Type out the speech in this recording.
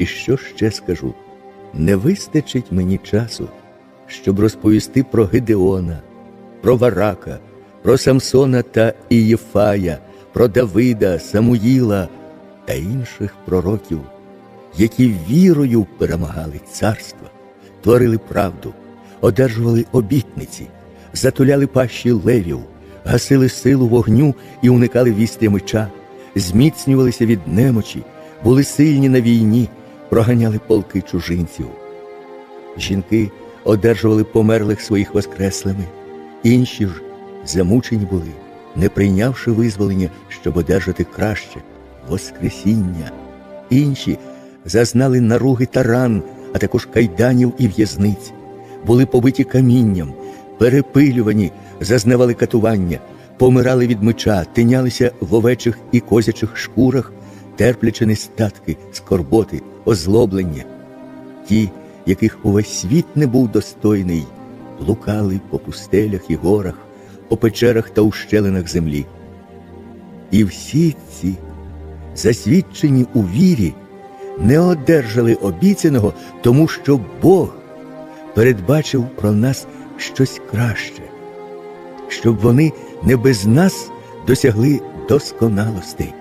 І що ще скажу? Не вистачить мені часу, щоб розповісти про Гедеона, про Варака, про Самсона та Ієфая, про Давида, Самуїла та інших пророків, які вірою перемагали царства, творили правду, одержували обітниці, затуляли пащі левів, гасили силу вогню і уникали вістря меча, зміцнювалися від немочі, були сильні на війні, проганяли полки чужинців. Жінки одержували померлих своїх воскреслими, інші ж замучені були, не прийнявши визволення, щоб одержати краще Воскресіння. Інші зазнали наруги та ран, а також кайданів і в'язниць, були побиті камінням, перепилювані, зазнавали катування, помирали від меча, тинялися в овечих і козячих шкурах, терплячи нестатки, скорботи, озлоблення. Ті, яких увесь світ не був достойний, блукали по пустелях і горах, по печерах та ущелинах землі. І всі ці, засвідчені у вірі, не одержали обіцяного, тому що Бог передбачив про нас щось краще, щоб вони не без нас досягли досконалостей.